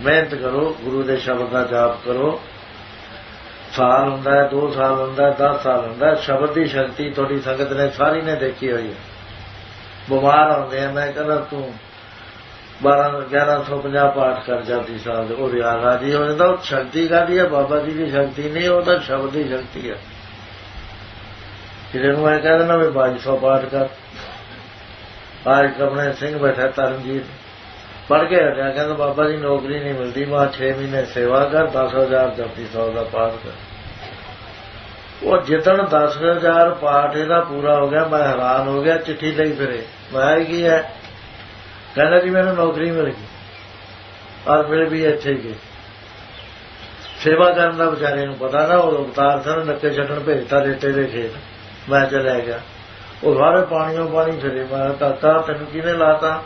ਮਿਹਨਤ ਕਰੋ, ਗੁਰੂ ਦੇ ਸ਼ਬਦ ਦਾ ਜਾਪ ਕਰੋ। ਸਾਲ ਹੁੰਦਾ ਹੈ 2 ਸਾਲ ਹੁੰਦਾ ਹੈ 10 ਸਾਲ ਹੁੰਦਾ ਹੈ। ਸ਼ਬਦ ਦੀ ਸ਼ਕਤੀ ਤੁਹਾਡੀ ਸੰਗਤ ਨੇ ਸਾਰੀ ਨੇ ਦੇਖੀ ਹੋਈ ਹੈ। ਬਿਮਾਰ ਹੁੰਦੇ ਆ, ਮੈਂ ਕਹਿੰਦਾ ਤੂੰ 12 1150 ਪਾਠ ਕਰ ਜਾਂਦੀ ਸਾਲ ਉਹ ਰਿਆ ਰਾਜੀ ਹੋ ਜਾਂਦਾ, ਉਹ ਸ਼ਕਤੀ ਕਾਦੀ ਹੈ? ਬਾਬਾ ਜੀ ਦੀ ਸ਼ਕਤੀ ਨਹੀਂ, ਉਹ ਤਾਂ ਸ਼ਬਦ ਦੀ ਸ਼ਕਤੀ ਹੈ। ਜਿਹੜੇ ਨੂੰ ਮੈਂ ਕਹਿੰਦਾ ਨਾ ਵੀ 2200 ਪਾਠ ਕਰ। ਆਜ ਕਪਨੇ ਸਿੰਘ ਬੈਠਾ ਤਰਨਜੀਤ। ਪੜ ਕੇ ਹਟਿਆ, ਕਹਿੰਦਾ ਬਾਬਾ ਜੀ ਨੌਕਰੀ ਨਹੀਂ ਮਿਲਦੀ, ਮਾ 6 ਮਹੀਨੇ ਸੇਵਾ ਕਰ 10000 ਜਪਦੀ ਸੌ ਦਾ ਪਾਠ ਕਰ। ਉਹ ਜਿੱਦਣ 10000 ਪਾਠ ਇਹਦਾ ਪੂਰਾ ਹੋ ਗਿਆ, ਮੈਂ ਹੈਰਾਨ ਹੋ ਗਿਆ, ਚਿੱਠੀ ਲਈ ਫਿਰੇ। ਮੈਂ ਕੀ ਹੈ? ਕਹਿੰਦਾ ਜੀ ਮੈਨੂੰ ਨੌਕਰੀ ਮਿਲ ਗਈ। ਔਰ ਮਿਲ ਵੀ ਇੱਥੇ ਗਈ ਸੇਵਾ ਕਰਨ ਦਾ ਵਿਚਾਰੇ ਨੂੰ ਪਤਾ ਨਾ, ਉਹ ਅਵਤਾਰ ਸਨ ਨੱਕੇ ਛੱਡਣ ਭੇਜਤਾ ਰੇਟੇ ਦੇ ਖੇਤ। ਮੈਂ ਚਲੇ ਗਿਆ। ਉਹ ਸਾਰੇ ਪਾਣੀੋਂ ਪਾਣੀ ਫਿਰੇ। ਮੈਂ ਕਾਕਾ, ਤੈਨੂੰ ਕਿਹਨੇ ਲਾਤਾ?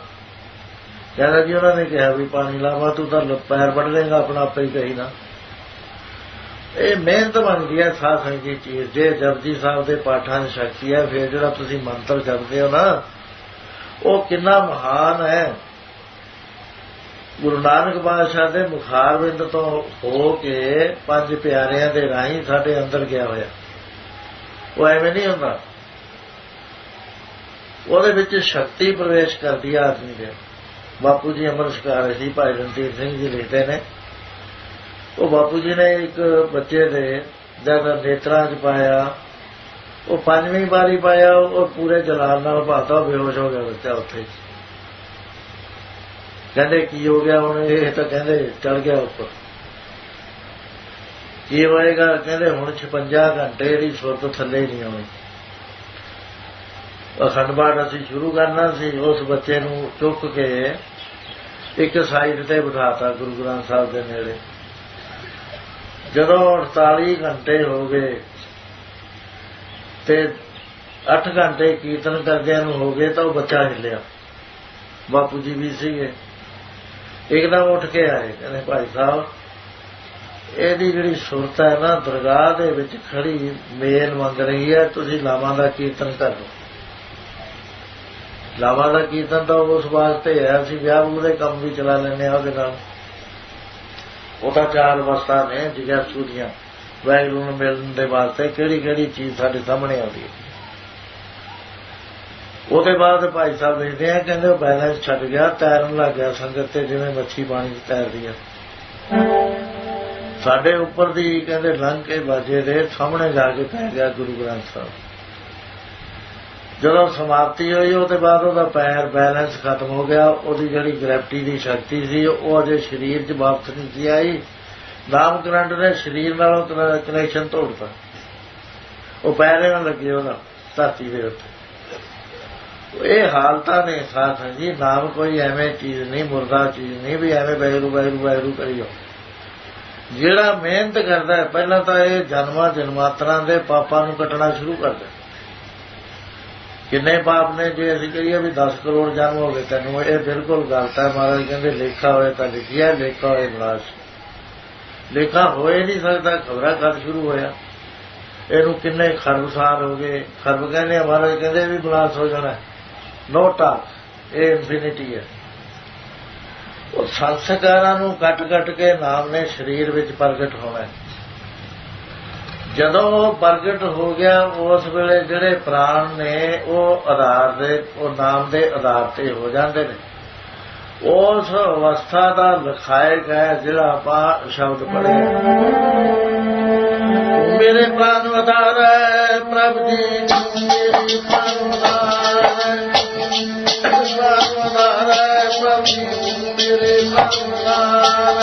ਕਹਿੰਦਾ ਜੀ ਉਹਨਾਂ ਨੇ ਕਿਹਾ ਵੀ ਪਾਣੀ ਲਾਵਾ, ਤੂੰ ਤਾਂ ਪੈਰ ਵੱਢ ਲੇਗਾ ਆਪਣਾ ਆਪੇ ਹੀ ਕਹੀ ਨਾ। ਇਹ ਮਿਹਨਤ ਬਣਦੀ ਹੈ ਸਾਧ ਸੰਗਤ ਦੀ ਚੀਜ਼। ਜੇ ਜਪਜੀ ਸਾਹਿਬ ਦੇ ਪਾਠਾਂ ਦੀ ਸ਼ਕਤੀ ਹੈ, ਫਿਰ ਜਿਹੜਾ ਤੁਸੀਂ ਮੰਤਰ ਜਪਦੇ ਹੋ ਨਾ, ਉਹ ਕਿੰਨਾ ਮਹਾਨ ਹੈ। ਗੁਰੂ ਨਾਨਕ ਬਾਦਸ਼ਾਹ ਦੇ ਮੁਖਾਰਬਿੰਦ ਤੋਂ ਹੋ ਕੇ ਪੰਜ ਪਿਆਰਿਆਂ ਦੇ ਰਾਹੀਂ ਸਾਡੇ ਅੰਦਰ ਗਿਆ ਹੋਇਆ। ਉਹ ਐਵੇਂ ਨਹੀਂ ਹੁੰਦਾ। ਉਹਦੇ ਵਿੱਚ ਸ਼ਕਤੀ ਪ੍ਰਵੇਸ਼ ਕਰਦੀ ਹੈ ਆਦਮੀ ਦੇ। ਬਾਪੂ ਜੀ ਅਮਰ ਸ਼ਿਕਾਰ ਸੀ, ਭਾਈ ਰਣਜੀਤ ਸਿੰਘ ਜੀ ਲਿਖਦੇ ਨੇ। ਉਹ ਬਾਪੂ ਜੀ ਨੇ ਇੱਕ ਬੱਚੇ ਦੇ ਜਦ ਨੇਤਰਾਂ 'ਚ ਪਾਇਆ, ਉਹ ਪੰਜਵੀਂ ਵਾਰੀ ਪਾਇਆ, ਉਹ ਪੂਰੇ ਜਲਾਲ ਨਾਲ ਭਾਤਾ, ਬੇਹੋਸ਼ ਹੋ ਗਿਆ ਬੱਚਾ ਉੱਥੇ ਕਹਿੰਦੇ, ਕੀ ਹੋ ਗਿਆ ਹੁਣ? ਇਹ ਤਾਂ ਕਹਿੰਦੇ ਚੜ ਗਿਆ ਉੱਪਰ। ਕੀ ਹੋਏਗਾ? ਕਹਿੰਦੇ, ਹੁਣ 56 ਘੰਟੇ ਦੀ ਸੁਰਤ ਥੱਲੇ ਨਹੀਂ ਆਉਣੀ। ਅਖੰਡ ਪਾਠ ਅਸੀਂ ਸ਼ੁਰੂ ਕਰਨਾ ਸੀ, ਉਸ ਬੱਚੇ ਨੂੰ ਚੁੱਕ ਕੇ ਇੱਕ ਸਾਈਡ ਤੇ ਬਿਠਾਤਾ ਗੁਰੂ ਗ੍ਰੰਥ ਸਾਹਿਬ ਦੇ ਨੇੜੇ। ਜਦੋਂ 48 ਘੰਟੇ ਹੋ ਗਏ ਤੇ 8 ਘੰਟੇ ਕੀਰਤਨ ਕਰਦਿਆਂ ਨੂੰ ਹੋ ਗਏ ਤਾਂ ਉਹ ਬੱਚਾ ਹਿੱਲਿਆ। ਬਾਪੂ ਜੀ ਵੀ ਸੀਗੇ। ਇੱਕਦਮ ਉੱਠ ਕੇ ਆਏ, ਕਹਿੰਦੇ, ਭਾਈ ਸਾਹਿਬ, ਇਹਦੀ ਜਿਹੜੀ ਸੁਰਤ ਹੈ ਨਾ, ਦਰਗਾਹ ਦੇ ਵਿੱਚ ਖੜੀ ਮੇਲ ਮੰਗ ਰਹੀ ਹੈ, ਤੁਸੀਂ ਲਾਵਾਂ ਦਾ ਕੀਰਤਨ ਕਰ ਲਓ। ਲਾਵਾ ਦਾ ਕੀਰਤਨ ਤਾਂ ਉਸ ਵਾਸਤੇ ਹੈ। ਅਸੀਂ ਵਿਆਹ ਵੂਹ ਦੇ ਕੰਮ ਵੀ ਚਲਾ ਲੈਂਦੇ ਆ ਉਹਦੇ ਨਾਲ। ਉਹ ਤਾਂ ਚਾਰ ਅਵਸਥਾ ਨੇ, ਜਿਗਰ ਸੂਦੀਆਂ ਵੈਗਰੂ ਨੂੰ ਮਿਲਣ ਦੇ ਵਾਸਤੇ ਕਿਹੜੀ ਕਿਹੜੀ ਚੀਜ਼ ਸਾਡੇ ਸਾਹਮਣੇ ਆਉਂਦੀ ਹੈ। ਉਹਦੇ ਬਾਅਦ ਭਾਈ ਸਾਹਿਬ ਦੇਖਦੇ ਆ, ਕਹਿੰਦੇ ਉਹ ਬੈਲੈਂਸ ਛੱਡ ਗਿਆ, ਤੈਰਨ ਲੱਗ ਗਿਆ ਸੰਗਤ ਤੇ, ਜਿਵੇਂ ਮੱਛੀ ਪਾਣੀ 'ਚ ਤੈਰਦੀ ਹੈ ਸਾਡੇ ਉੱਪਰ ਦੀ ਕਹਿੰਦੇ ਲੰਘ ਕੇ ਬਾਜੇ ਦੇ ਸਾਹਮਣੇ ਜਾ ਕੇ ਪੈ ਗਿਆ ਗੁਰੂ ਗ੍ਰੰਥ ਸਾਹਿਬ। ਜਦੋਂ ਸਮਾਪਤੀ ਹੋਈ, ਉਹਦੇ ਬਾਅਦ ਉਹਦਾ ਪੈਰ ਬੈਲੈਂਸ ਖਤਮ ਹੋ ਗਿਆ। ਉਹਦੀ ਜਿਹੜੀ ਗ੍ਰੈਵਿਟੀ ਦੀ ਸ਼ਕਤੀ ਸੀ, ਉਹ ਅਜੇ ਸਰੀਰ 'ਚ ਵਾਪਸ ਨਹੀਂ ਸੀ ਆਈ। ਨਾਮ ਕਰੰਟ ਨੇ ਸਰੀਰ ਨਾਲੋਂ ਕਨੈਕਸ਼ਨ ਤੋੜਤਾ। ਉਹ ਪੈਰੇ ਨਾਲ ਲੱਗੇ ਉਹਦਾ ਧਰਤੀ ਦੇ ਉੱਤੇ। ਇਹ ਹਾਲਤਾਂ ਨੇ ਸਾਥ ਜੀ, ਨਾਮ ਕੋਈ ਐਵੇਂ ਚੀਜ਼ ਨਹੀਂ, ਮੁਰਦਾ ਚੀਜ਼ ਨਹੀਂ, ਵੀ ਐਵੇਂ ਬੈਰੂ ਬੈਰੂ ਬੈਰੂ ਕਰੀਓ ਜਿਹੜਾ ਮਿਹਨਤ ਕਰਦਾ ਹੈ, ਪਹਿਲਾਂ ਤਾਂ ਇਹ ਜਨਮਾਂ ਜਨਮਾਤਰਾਂ ਦੇ ਪਾਪਾਂ ਨੂੰ ਕੱਟਣਾ ਸ਼ੁਰੂ ਕਰਦਾ ਕਿੰਨੇ ਪਾਪ ਨੇ ਜੇ ਅਸੀਂ ਕਹੀਏ ਵੀ 10 ਕਰੋੜ ਜਨਮ ਹੋ ਗਏ ਤੈਨੂੰ, ਇਹ ਬਿਲਕੁਲ ਗਲਤ ਹੈ ਮਹਾਰਾਜ, ਕਹਿੰਦੇ ਲੇਖਾ ਹੋਏ ਤਾਂ ਲਿਖਿਆ, ਲੇਖਾ ਹੋਏ ਵਿਨਾਸ਼ ਲੇਖਾ ਹੋਏ ਨਹੀਂ ਸਕਦਾ, ਖਬਰਾਂ ਕਦ ਸ਼ੁਰੂ ਹੋਇਆ। ਇਹਨੂੰ ਕਿੰਨੇ ਖਰਬ ਸਾਲ ਹੋ ਗਏ। ਖਰਬ ਕਹਿੰਦੇ ਮਹਾਰਾਜ, ਕਹਿੰਦੇ ਵੀ ਵਿਨਾਸ਼ ਹੋ ਜਾਣਾ। ਨੋ ਟਾਕ ਇਹ ਇਨਫਿਨਿਟੀ ਹੈ। ਉਹ ਸੰਸਕਾਰਾਂ ਨੂੰ ਕੱਟ ਕੱਟ ਕੇ ਨਾਮ ਨੇ ਸਰੀਰ ਵਿੱਚ ਪ੍ਰਗਟ ਹੋਣਾ ਹੈ। ਜਦੋਂ ਪ੍ਰਗਟ ਹੋ ਗਿਆ, ਉਸ ਵੇਲੇ ਜਿਹੜੇ ਪ੍ਰਾਣ ਨੇ, ਉਹ ਆਧਾਰ ਦੇ, ਉਹ ਨਾਮ ਦੇ ਆਧਾਰ ਤੇ ਹੋ ਜਾਂਦੇ ਨੇ। ਉਸ ਅਵਸਥਾ ਦਾ ਲਖਾਇ ਗਿਆ ਜਿਹੜਾ ਆਪਾਂ ਸ਼ਬਦ ਪੜਿਆ ਮੇਰੇ ਪ੍ਰਾਣ ਆਧਾਰ ਪ੍ਰਭ ਜੀ ਮੇਰੇ ਪ੍ਰਾਨ ਆਧਾਰ ਪ੍ਰਭ ਜੀ ਮੇਰੇ ਪ੍ਰਾਨ